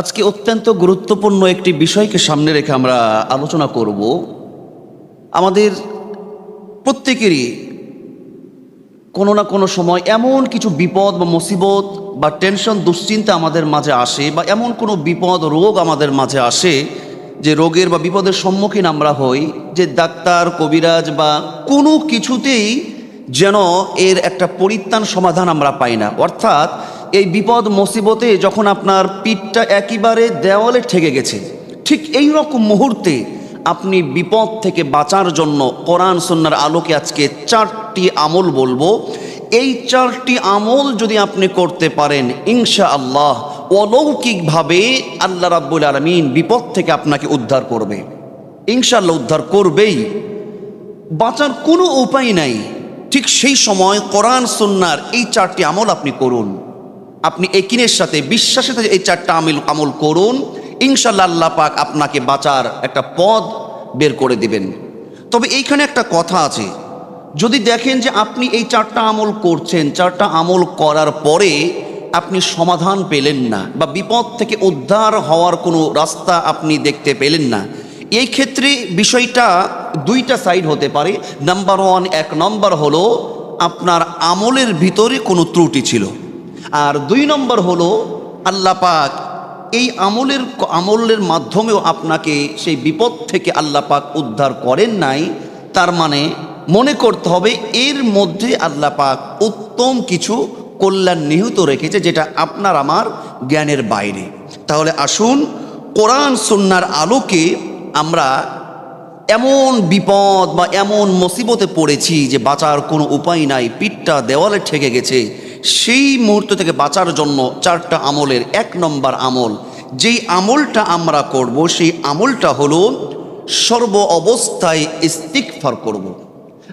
আজকে অত্যন্ত গুরুত্বপূর্ণ একটি বিষয়কে সামনে রেখে আমরা আলোচনা করব। আমাদের প্রত্যেকেরই কোনো না কোনো সময় এমন কিছু বিপদ বা মুসিবত বা টেনশন, দুশ্চিন্তা আমাদের মাঝে আসে বা এমন কোনো বিপদ, রোগ আমাদের মাঝে আসে যে রোগের বা বিপদের সম্মুখীন আমরা হই যে ডাক্তার, কবিরাজ বা কোনো কিছুতেই যেন এর একটা পরিত্রাণ সমাধান আমরা পাই না। অর্থাৎ এই বিপদ, মুসিবতে যখন আপনার পিঠটা একেবারে দেওয়ালে ঠেকে গেছে, ঠিক এই রকম মুহূর্তে আপনি বিপদ থেকে বাঁচার জন্য কোরআন সন্ন্যার আলোকে আজকে চারটি আমল বলব। এই চারটি আমল যদি আপনি করতে পারেন ইনশা আল্লাহ অলৌকিকভাবে আল্লাহ রাব্বুল আলমিন বিপদ থেকে আপনাকে উদ্ধার করবে। ইনশাআল্লাহ উদ্ধার করবেই। বাঁচার কোনো উপায় নাই। ঠিক সেই সময় কোরআন সন্ন্যার এই চারটি আমল আপনি করুন। আপনি একিনের সাথে বিশ্বাসের সাথে এই চারটা আমল আমল করুন। ইনশাল্লাহ আল্লাহ পাক আপনাকে বাঁচার একটা পদ বের করে দিবেন। তবে এইখানে একটা কথা আছে। যদি দেখেন যে আপনি এই চারটা আমল করছেন, চারটা আমল করার পরে আপনি সমাধান পেলেন না বা বিপদ থেকে উদ্ধার হওয়ার কোনো রাস্তা আপনি দেখতে পেলেন না, এই ক্ষেত্রে বিষয়টা দুইটা সাইড হতে পারে। নাম্বার ওয়ান এক নম্বর হলো আপনার আমলের ভিতরে কোনো ত্রুটি ছিল। আর দুই নম্বর হলো আল্লাহ পাক এই আমলের আমলের মাধ্যমেও আপনাকে সেই বিপদ থেকে আল্লাহ পাক উদ্ধার করেন নাই। তার মানে মনে করতে হবে এর মধ্যে আল্লাহ পাক উত্তম কিছু কল্যাণ নিহিত রেখেছে যেটা আপনার আমার জ্ঞানের বাইরে। তাহলে আসুন কোরআন সন্ন্যার আলোকে আমরা এমন বিপদ বা এমন মুসিবতে পড়েছি যে বাঁচার কোনো উপায় নাই, পিঠটা দেওয়ালে ঠেকে গেছে। সেই মুহূর্ত থেকে বাঁচার জন্য চারটা আমলের এক নম্বর আমল যেই আমলটা আমরা করব, সেই আমলটা হলো সর্ব অবস্থায় ইস্তিকফার করব।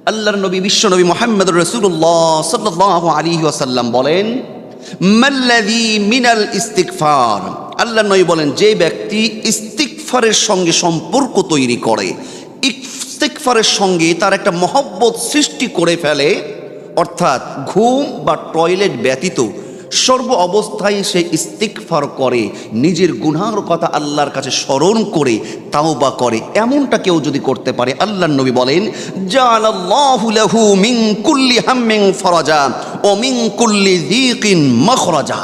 আল্লাহর নবী বিশ্বনবী মোহাম্মদ রসুল্লাহ সাল্লাহ আলী ওয়াসাল্লাম বলেন মাল্লাদি মিনাল ইস্তিকফার আল্লাহ নবী বলেন, যে ব্যক্তি ইস্তিকফারের সঙ্গে সম্পর্ক তৈরি করে ইস্তিকফারের সঙ্গে তার একটা মহব্বত সৃষ্টি করে ফেলে অর্থাৎ ঘুম বা টয়লেট ব্যতীত সর্ব অবস্থায় সে ইস্তিকফার করে, নিজের গুনার কথা আল্লাহর কাছে স্মরণ করে তাও বা করে। এমনটা কেউ যদি করতে পারে আল্লাহ নবী বলেন মিন কুল্লি ফরাজা ও মিন কুল্লি যিকিন মাখরাজা।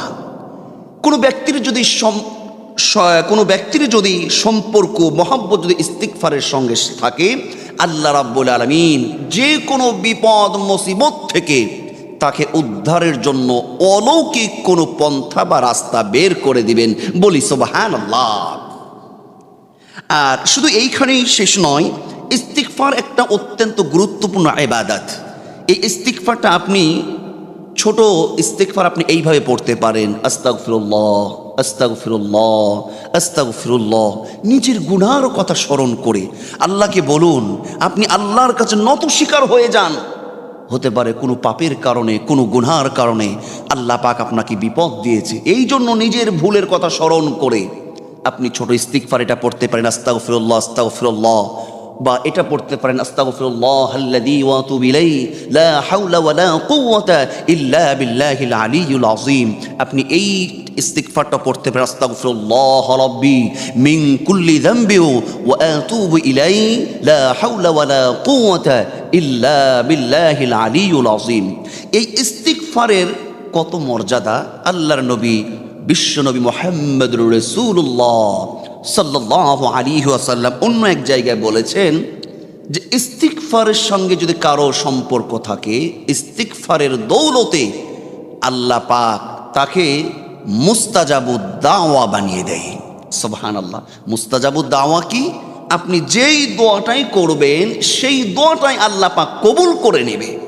কোনো ব্যক্তির যদি কোনো ব্যক্তির যদি সম্পর্ক, মহাব্বত যদি ইস্তিকফারের সঙ্গে থাকে আল্লাহ রাব্বুল আলমিন যে কোনো বিপদ, মুসিবত থেকে তাকে উদ্ধারের জন্য অলৌকিক কোনো পন্থা বা রাস্তা বের করে দিবেন। বলি সোবাহান আর শুধু এইখানেই শেষ নয় ইস্তিকফার একটা অত্যন্ত গুরুত্বপূর্ণ ইবাদত। এই ইস্তিকফারটা আপনি, ছোট ইস্তিকফার আপনি এইভাবে পড়তে পারেন। আস্তাক আস্তাক ফিরুল্লাহ আস্তাক ফিরুল্লাহ নিজের গুনার কথা স্মরণ করে আল্লাহকে বলুন, আপনি আল্লাহর কাছে নত শিকার হয়ে যান। হতে পারে কোনো পাপের কারণে, কোনো গুনহার কারণে আল্লাহ পাক আপনাকে বিপদ দিয়েছে। এই জন্য নিজের ভুলের কথা স্মরণ করে আপনি ছোট ইস্তিকফার এটা পড়তে পারেন আস্তাগ ফিরুল্লাহ আস্তাগ ফিরুল্লাহ বা এটা পড়তে পারেন আযীম। আপনি এই ইস্তিগফারটা পড়তে পারেন, আস্তাগফিরুল্লাহ রাব্বি মিন কুল্লি যামবি ওয়া আতুবু ইলাইহি, লা হাওলা ওয়া লা কুওয়াতা ইল্লা বিল্লাহিল আলিয়্যুল আযীম। এই ইস্তিগফারের কত মর্যাদা? আল্লাহর নবী বিশ্বনবী মোহাম্মদ রসুল্লাহ সাল্লাহ আলী আসাল্লাম অন্য এক জায়গায় বলেছেন যে ইস্তিকফারের সঙ্গে যদি কারও সম্পর্ক থাকে ইস্তিকফারের দৌলতে আল্লাহ পাক তাকে মুস্তাজাবুদ দাওয়া বানিয়ে দেয়। সোবহান আল্লাহ মুস্তাজাবুদ দাওয়া কি? আপনি যেই দোয়াটাই করবেন, সেই দোয়াটাই আল্লাহ পাক কবুল করে নেবে।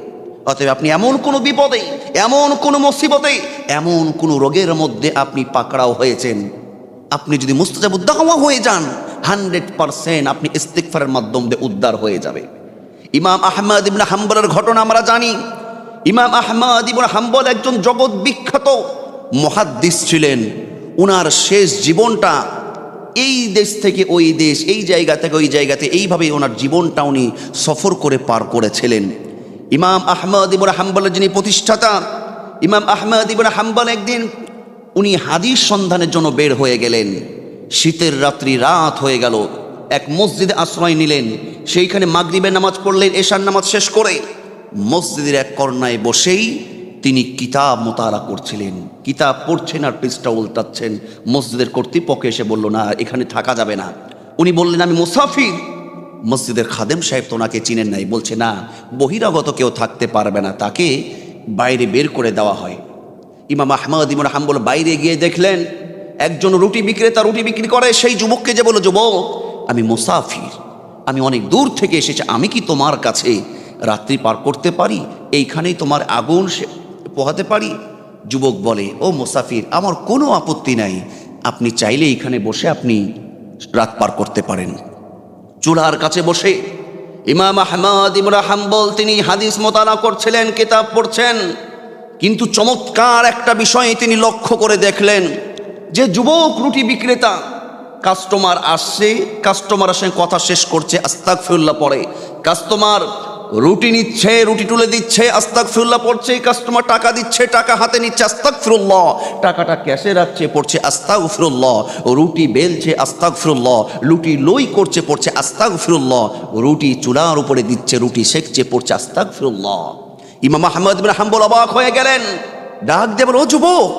অতএব আপনি এমন কোনো বিপদে, এমন কোনো মুসিবতে, এমন কোনো রোগের মধ্যে আপনি পাকড়াও হয়েছেন। আপনি যদি মুস্তাজাবুদ্দাহওয়া হয়ে যান হান্ড্রেড পারসেন্ট আপনি ইস্তিকফারের মাধ্যমে উদ্ধার হয়ে যাবে। ইমাম আহমদ ইবনে হাম্বলের ঘটনা আমরা জানি। ইমাম আহমদ ইবনে হাম্বল একজন জগৎ বিখ্যাত মহাদ্দিস ছিলেন। উনার শেষ জীবনটা এই দেশ থেকে ওই দেশ, এই জায়গা থেকে ওই জায়গাতে এইভাবে ওনার জীবনটা উনি সফর করে পার করেছিলেন। ইমাম আহমদ ইবুর হাম্বলের যিনি প্রতিষ্ঠাতা, ইমাম আহমদ ইবুর হাম্বল একদিন উনি হাদিস সন্ধানের জন্য বের হয়ে গেলেন। শীতের রাত্রি, রাত হয়ে গেল। এক মসজিদে আশ্রয় নিলেন। সেইখানে মাগরিবের নামাজ পড়লেন, এশার নামাজ শেষ করে। মসজিদের এক কর্নায় বসেই তিনি কিতাব মোতারা করছিলেন। কিতাব পড়ছেন আর পৃষ্ঠা উল্টাচ্ছেন। মসজিদের কর্তৃপক্ষ এসে বলল, না, এখানে থাকা যাবে না। উনি বললেন, আমি মুসাফির। মসজিদের খাদেম সাহেব তো ওনাকে চিনেন নাই। বলছে, না, বহিরাগত কেউ থাকতে পারবে না। তাকে বাইরে বের করে দেওয়া হয়। ইমাম আহমদ ইমন হাম্বল বাইরে গিয়ে দেখলেন, একজন রুটি বিক্রেতা রুটি বিক্রি করে, সেই যুবককে যে বলো যুবক, আমি মুসাফির, আমি অনেক দূর থেকে এসেছি, আমি কি তোমার কাছে রাত্রি পার করতে পারি? এইখানেই তোমার আগুন পোহাতে পারি? যুবক বলে, ও মুসাফির, আমার কোনো আপত্তি নাই, আপনি চাইলে এইখানে বসে আপনি রাত পার করতে পারেন। চুলার কাছে বসে ইমাম আহমদ ইমরা হাম্বল, তিনি হাদিস মোতালা করছিলেন, কিতাব পড়ছেন। কিন্তু চমৎকার একটা বিষয়ে তিনি লক্ষ্য করে দেখলেন যে যুবক রুটি বিক্রেতা কাস্টমার আসছে কাস্টমারের সঙ্গে কথা শেষ করছে আস্তাক ফিউল্লাহ পরে কাস্টমার রুটি নিচ্ছে, রুটি তুলে দিচ্ছে আস্তাক ফিউল্লাহ পড়ছে কাস্টমার টাকা দিচ্ছে, টাকা হাতে নিচ্ছে আস্তাক ফিরুল্লাহ টাকাটা ক্যাশে রাখছে, পড়ছে আস্তাক ফিরুল্লাহ রুটি বেলছে আস্তাক ফিরুল্লাহ রুটি লই করছে, পড়ছে আস্তাক ফিরুল্লাহ রুটি চুলার উপরে দিচ্ছে, রুটি সেকছে, পড়ছে আস্তাক ফিরুল্লাহ ইমাম আহমদ বিন হাম্বল অবাক হয়ে গেলেন। ডাক দেবেন ও যুবক,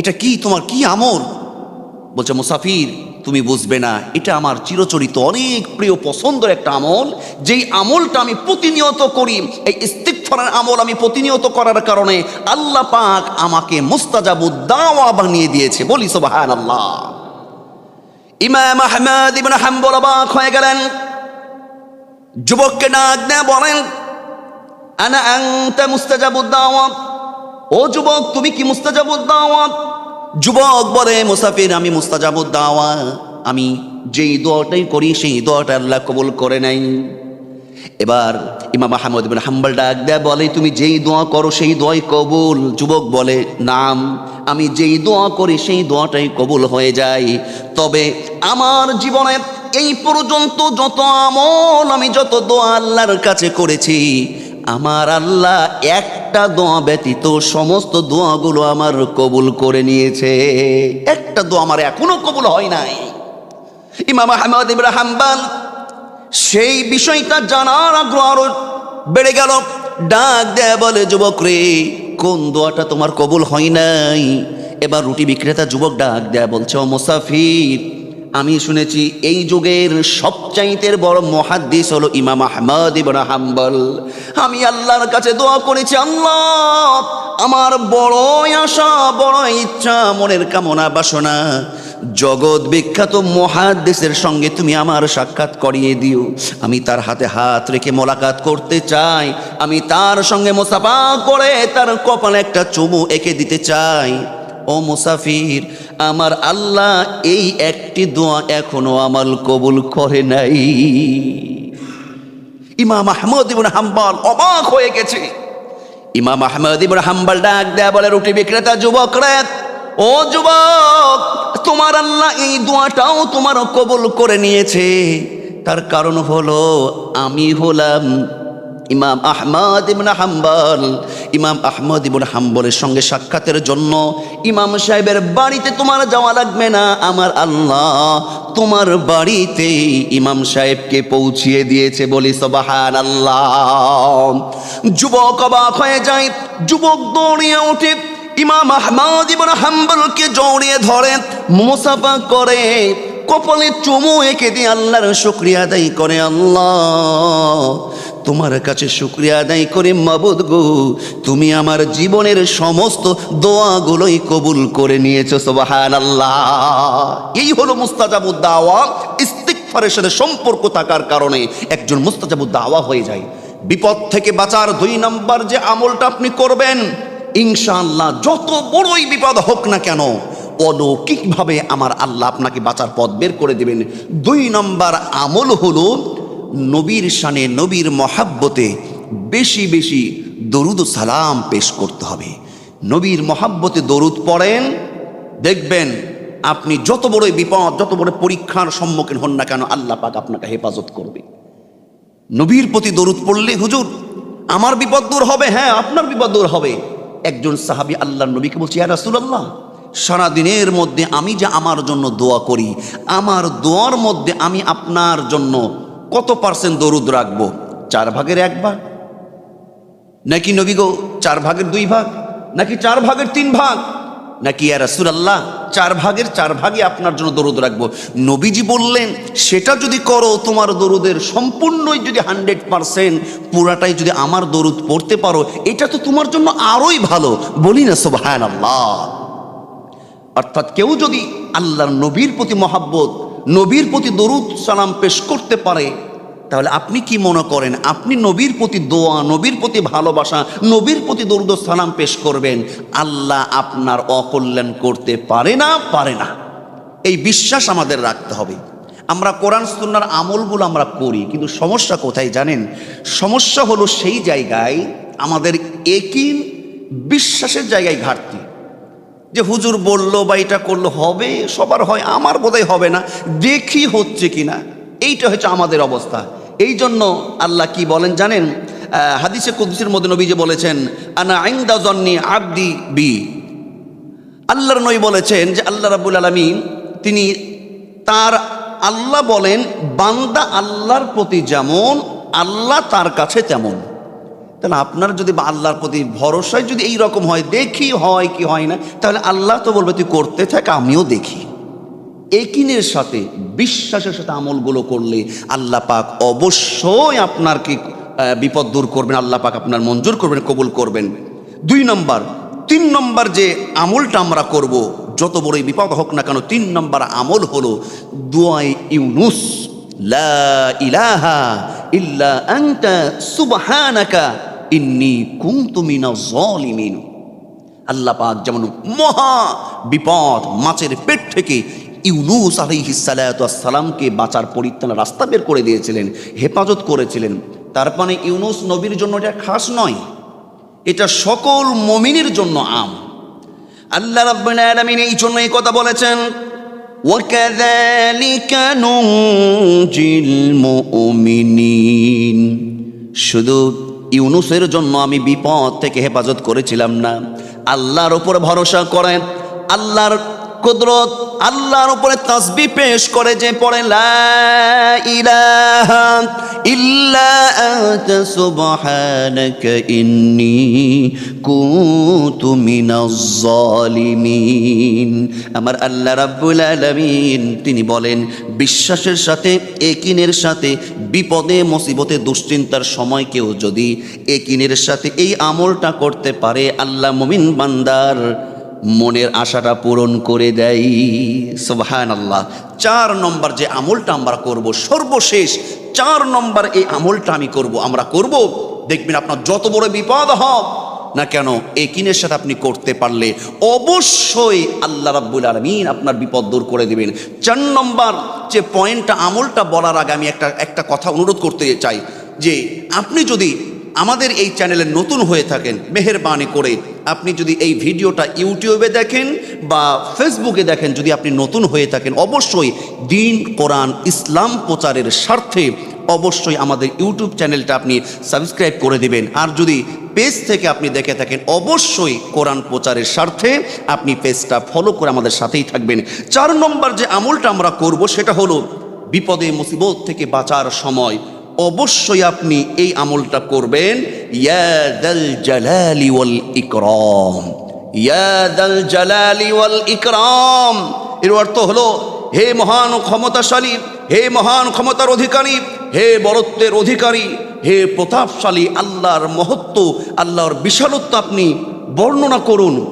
এটা কি তোমার কি আমল? বলছে, মুসাফির, তুমি বুঝবে না, এটা আমার চিরচরিত অনেক প্রিয় পছন্দের একটা আমল। যেই আমলটা আমি প্রতিনিয়ত করি, এই ইস্তিকফারের আমল আমি প্রতিনিয়ত করার কারণে আল্লাহ পাক আমাকে মুস্তাজাবুদ দাওয়া বানিয়ে দিয়েছে। বলি সুবহান আল্লাহ ইমাম আহমদ ইবনে হাম্বল অবাক হয়ে গেলেন। যুবককে ডাক দেয়া বলেন আনা আনতা মুস্তাজাবুদ দাওয়া ও যুবক, তুমি কি মুস্তাজাবুদ দাওয়া যুবক বলে, মুসাফির, আমি মুস্তাজাবুদ দাওয়া আমি যেই দোয়াটাই করি, সেই দোয়াটা আল্লাহ কবুল করে নাই এবার ইমাম আহমদ বিন হাম্বল ডাক দেয়া বলে, তুমি যেই দোয়া করো, সেই দোয়াই কবুল। যুবক বলে, নাম, আমি যেই দোয়া করি, সেই দোয়াটাই কবুল হয়ে যায়। তবে আমার জীবনের এই পর্যন্ত যত আমল, আমি যত দোয়া আল্লাহর কাছে করেছি আমার আল্লাহ একটা দোয়া ব্যতীত সমস্ত দোয়াগুলো আমার কবুল করে নিয়েছে। একটা দোয়া আমার এখনও কবুল হয় নাই। ইমাম আহমদ ইব্রাহিম সেই বিষয়টা জানার আগ্রহ আরও বেড়ে গেল। ডাক দেয় বলে, যুবক রে, কোন দোয়াটা তোমার কবুল হয় নাই? এবার রুটি বিক্রেতা যুবক ডাক দেয় বলছে, ও মুসাফির আমি শুনেছি এই যুগের সবচাইতে বড় মহাদ্দিস হলো ইমাম আহমদ ইবন হাম্বল। আমি আল্লাহর কাছে দোয়া করেছি, আল্লাহ, আমার বড় আশা বড় ইচ্ছা, মনের কামনা, বাসনা। জগৎ বিখ্যাত মহাদেশের সঙ্গে তুমি আমার সাক্ষাৎ করিয়ে দিও। আমি তার হাতে হাত রেখে মোলাকাত করতে চাই। আমি তার সঙ্গে মোসাফা করে তার কপালে একটা চুমু এঁকে দিতে চাই। ও মুসাফির, আমার আল্লাহ এই একটি দোয়া এখনও আমাল কবুল করে নাই। ইমাম আহমদ ইবন হাম্বাল অবাক হয়ে গেছে। ইমাম আহমদ ইবন হাম্বাল ডাক দেয়া বলে, রুটি বিক্রেতা, যুবক রে, ও যুবক, তোমার আল্লাহ এই দোয়াটাও তোমার কবুল করে নিয়েছে। তার কারণ হলো, আমি হলাম ইমাম আহমদ ইবন হাম্বল। ইমাম আহমদ ইবন হাম্বলের সঙ্গে সাক্ষাতের জন্য ইমাম সাহেবের বাড়িতে তোমার যাওয়া লাগবে না। আমার আল্লাহ তোমার বাড়িতে ইমাম সাহেবকে পৌঁছিয়ে দিয়েছে বলি সবাহান আল্লাহ যুবক অবাক হয়ে যায়, যুবক দৌড়িয়ে ওঠে, ইমাম আহমদ ইবন হাম্বলকে জড়িয়ে ধরে, মুসাফা করে, কপালে চুমু এঁকে দিয়ে আল্লাহর শুক্রিয়া আদায় করে আল্লাহ। তোমার কাছে শুক্রিয়া আদায় করে মাবুদ গো। তুমি আমার জীবনের সমস্ত দোয়াগুলোই কবুল করে নিয়েছো সোবাহান আল্লাহ এই হলো মুস্তাজাবুদ দাওয়া ইস্তিকফারের সাথে সম্পর্ক থাকার কারণে একজন মুস্তাজাবুদ দাওয়া হয়ে যায়। বিপদ থেকে বাঁচার দুই নাম্বার যে আমলটা আপনি করবেন, ইনশাআল্লাহ যত বড়ই বিপদ হোক না কেন, অলৌকিকভাবে আমার আল্লাহ আপনাকে বাঁচার পথ বের করে দেবেন। দুই নম্বর আমল হলো নবীর শানে, নবীর মহাব্বতে বেশি বেশি দরুদ সালাম পেশ করতে হবে। নবীর মহাব্বতে দরুদ পড়েন, দেখবেন আপনি যত বড় বিপদ, যত বড় পরীক্ষার সম্মুখীন হন না কেন, আল্লাহ পাক আপনাকে হেফাজত করবে। নবীর প্রতি দরুদ পড়লে, হুজুর, আমার বিপদ দূর হবে হ্যাঁ আপনার বিপদ দূর হবে। একজন সাহাবি আল্লাহ নবীকে বলছে, ইয়া রাসূলুল্লাহ, সারা দিনের মধ্যে আমি যে আমার জন্য দোয়া করি, আমার দোয়ার মধ্যে আমি আপনার জন্য কত পার্সেন্ট দরুদ রাখব? চার ভাগের এক ভাগ? নাকি নবী গো, চার ভাগের দুই ভাগ? নাকি চার ভাগের তিন ভাগ? নাকি আর রাসূলুল্লাহ, চার ভাগের চার ভাগে আপনার জন্য দরুদ রাখব? নবীজি বললেন, সেটা যদি করো, তোমার দরুদের সম্পূর্ণই যদি হান্ড্রেড পারসেন্ট, পুরাটাই যদি আমার দরুদ পড়তে পারো, এটা তো তোমার জন্য আরোই ভালো। বলি না সোবাহান আল্লাহ অর্থাৎ কেউ যদি আল্লাহর নবীর প্রতি মহাব্বত নবীর প্রতি দরুদ সালাম পেশ করতে পারে, তাহলে আপনি কি মনে করেন? আপনি নবীর প্রতি দোয়া, নবীর প্রতি ভালোবাসা, নবীর প্রতি দরুদ সালাম পেশ করবেন। আল্লাহ আপনার অকল্যাণ করতে পারে না পারে না। এই বিশ্বাস আমাদের রাখতে হবে। আমরা কোরআন সুন্নার আমলগুলো আমরা করি, কিন্তু সমস্যা কোথায় জানেন? সমস্যা হলো সেই জায়গায় আমাদের একই বিশ্বাসের জায়গায় ঘাটতি। যে হুজুর বলল বা এটা করল হবে? সবার হয়, আমার বোধহয় হবে না। দেখি হচ্ছে কিনা। এইটা হচ্ছে আমাদের অবস্থা। এই জন্য আল্লাহ কি বলেন জানেন? হাদিসে কুদ্সির মধ্যে নবী যে বলেছেন, আনা আইন্দা জন্নি আব্দি বি। আল্লাহর নই বলেছেন যে, আল্লাহ রাবুল আলমিন, তিনি তার আল্লাহ বলেন, বান্দা আল্লাহর প্রতি যেমন, আল্লাহ তার কাছে তেমন। তাহলে আপনার যদি বা আল্লাহর প্রতি ভরসায় যদি এই রকম হয়, দেখি হয় কি হয় না, তাহলে আল্লাহ তো বলবে, তুই করতে থাক, আমিও দেখি। একিনের সাথে, বিশ্বাসের সাথে আমলগুলো করলে আল্লাহ পাক অবশ্যই আপনার কি বিপদ দূর করবেন, আল্লাহ পাক আপনার মঞ্জুর করবেন, কবুল করবেন। দুই নম্বর, তিন নম্বর যে আমলটা আমরা করব, যত বড়ই বিপদ হোক না কেন, তিন নম্বর আমল হলো দুয়াই ইউনুস, লা ইলাহা ইল্লা আনতা সুবহানাকা ইন্নী কুনতু মিনাজ জালিমিন আল্লাহ পাক যেমন মহা বিপদ মাছের পেট থেকে ইউনুস সালামকে বাঁচার পরিত্রাণ রাস্তা বের করে দিয়েছিলেন হেফাজত করেছিলেন তার মানে ইউনুস নবীর জন্য এটা খাস নয় এটা সকল মমিনের জন্য আম আল্লাহ রাব্বুল আলামিন এই জন্য এই কথা বলেছেন وكذلك ننجي المؤمنين শুধু ইউনুসের জন্য আমি বিপদ থেকে হেফাজত করেছিলাম না। আল্লাহর ওপর ভরসা করেন আল্লাহর কুদরত আল্লাহর উপরে তসবি পেশ করে যে পড়ে আমার আল্লাহ রাব্বুল আলামিন, তিনি বলেন, বিশ্বাসের সাথে, একিনের সাথে, বিপদে, মুসিবতে, দুশ্চিন্তার সময় কেউ যদি একিনের সাথে এই আমলটা করতে পারে, আল্লাহ মুমিন বান্দার মনের আশাটা পূরণ করে দেয়। সুবহান আল্লাহ চার নম্বর যে আমলটা আমরা করব, সর্বশেষ চার নম্বর এই আমলটা আমি করব। আমরা করব, দেখবেন আপনার যত বড় বিপদ হোক না কেন, একিনের সাথে আপনি করতে পারলে অবশ্যই আল্লাহ রাব্বুল আলমিন আপনার বিপদ দূর করে দেবেন। চার নম্বর যে পয়েন্টটা, আমলটা বলার আগে আমি একটা একটা কথা অনুরোধ করতে চাই যে, আপনি যদি আমাদের এই চ্যানেলে নতুন হয়ে থাকেন, মেহেরবানি করে আপনি যদি এই ভিডিওটা ইউটিউবে দেখেন বা ফেসবুকে দেখেন, যদি আপনি নতুন হয়ে থাকেন, অবশ্যই দিন কোরআন ইসলাম প্রচারের স্বার্থে অবশ্যই আমাদের ইউটিউব চ্যানেলটা আপনি সাবস্ক্রাইব করে দিবেন। আর যদি পেজ থেকে আপনি দেখে থাকেন, অবশ্যই কোরআন প্রচারের স্বার্থে আপনি পেজটা ফলো করে আমাদের সাথেই থাকবেন। চার নম্বর যে আমলটা আমরা করব, সেটা হলো বিপদে, মুসিবত থেকে বাঁচার সময়। অবশ্যই আপনি এই আমলটা করবেন ইয়াদাল জালালি ওয়াল ইকরাম। ইয়াদাল জালালি ওয়াল ইকরাম। এর অর্থ হলো, হে মহান ক্ষমতাশালী, হে মহান ক্ষমতার অধিকারী, হে বরত্বের অধিকারী, হে প্রতাপশালী, আল্লাহর মহত্ব, আল্লাহর বিশালত্ব আপনি বর্ণনা করুন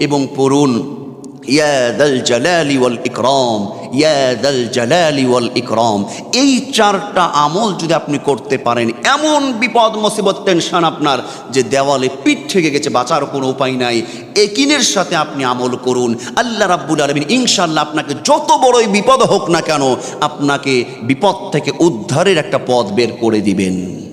এবং পড়ুন ইয়াদাল জালালি ওয়াল ইকরাম। ইয়াদাল জালালি ওয়াল ইকরাম। এই চারটা আমল যদি আপনি করতে পারেন, এমন বিপদ, মুসিবত, টেনশন আপনার যে দেওয়ালে পিঠ থেকে গেছে, বাঁচার কোনো উপায় নাই। একিনের সাথে আপনি আমল করুন। আল্লাহ রাব্বুল আলমিন ইনশাল্লাহ আপনাকে যত বড়ই বিপদ হোক না কেন, আপনাকে বিপদ থেকে উদ্ধারের একটা পথ বের করে দিবেন।